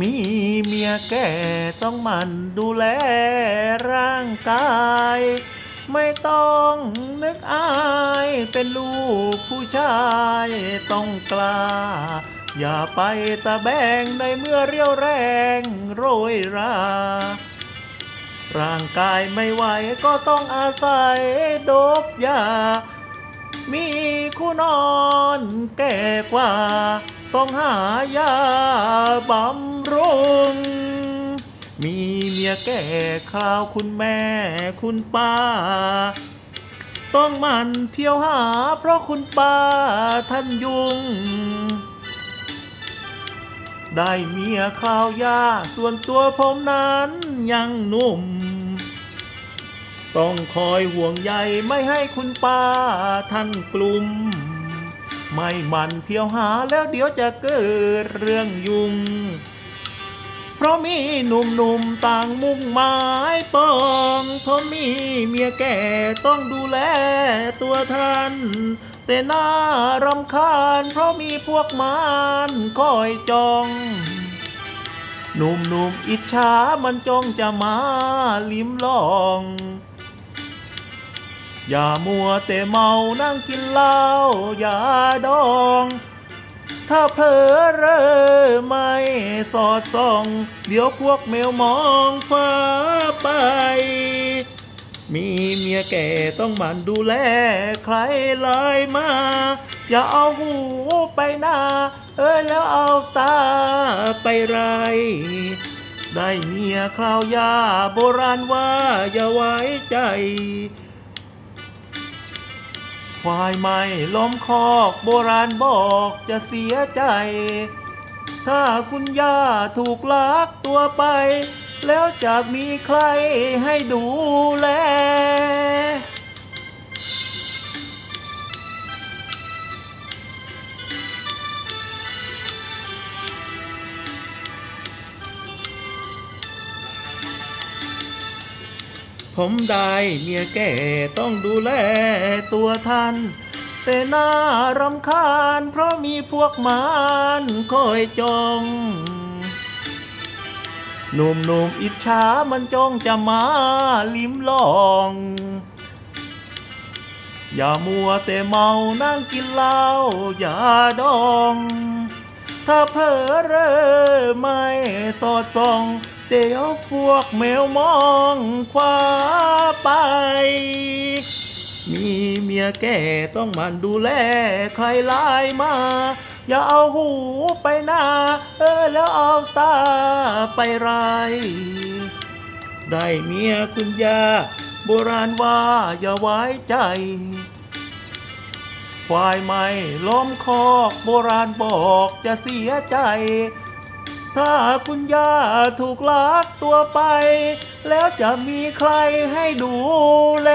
มีเมียแก่ต้องมันดูแลร่างกาย ไม่ต้องนึกอายเป็นลูกผู้ชายต้องกล้า อย่าไปตะแบงในเมื่อเรียวแรงโรยรา ร่างกายไม่ไหวก็ต้องอาศัยโดบยา มีคู่นอนแก่กว่า ต้องหายาบำ มีเมียแก่คราวคุณแม่คุณป้า ต้องมันเที่ยวหาเพราะคุณป้าท่านยุ่ง ได้เมียคราวยาส่วนตัวผมนั้นยังหนุ่ม ต้องคอยห่วงใยไม่ให้คุณป้าท่านกลุ่มไม่มันเที่ยวหาแล้วเดี๋ยวจะเกิดเรื่องยุ่ง ราะมีหนุ่มๆต่างมุ่งหมายปองเพราะมีเมียแก่ต้องดูแลตัวท่าน แต่น่ารำคาญเพราะมีพวกมารคอยจองหนุ่มๆอิจฉามันจงจะมาลิ้มลอง อย่ามัวแต่เมานั่งกินเหล้าอย่าดอง ถ้าเผลอเรอไม่สอดส่อง เดี๋ยวพวกแมวมองฟ้าไป มีเมียแก่ต้องหมันดูแล ใครเลยมา อย่าเอาหูไปหน้า เอ้ยแล้วเอาตาไปไรได้เมียคราวยาโบราณว่าอย่าไว้ใจ ควายไม่ล้มคอกโบราณบอกจะเสียใจ ถ้าคุณย่าถูกลักตัวไป แล้วจะมีใครให้ดูแล ผมได้เมียแก่ต้องดูแลตัวท่าน แต่น่ารำคาญเพราะมีพวกมารคอยจองหนุ่มๆอิจฉามันจ้องจะมาลิ้มลอง อย่ามัวแต่เมานั่งกินเหล้าอย่าดอง ถ้าเผลอเรอไม่สอดส่อง เดี๋ยวพวกแมวมองคว้าไป มีเมียแก่ต้องมันดูแลใครไลายมา อย่าเอาหูไปหน้า เออแล้วเอาตาไปไร ได้เมียคุณยา โบราณว่าอย่าไว้ใจควายไม่ล้อมคอกโบราณบอกจะเสียใจ ถ้าคุณย่าถูกลักตัวไป แล้วจะมีใครให้ดูแล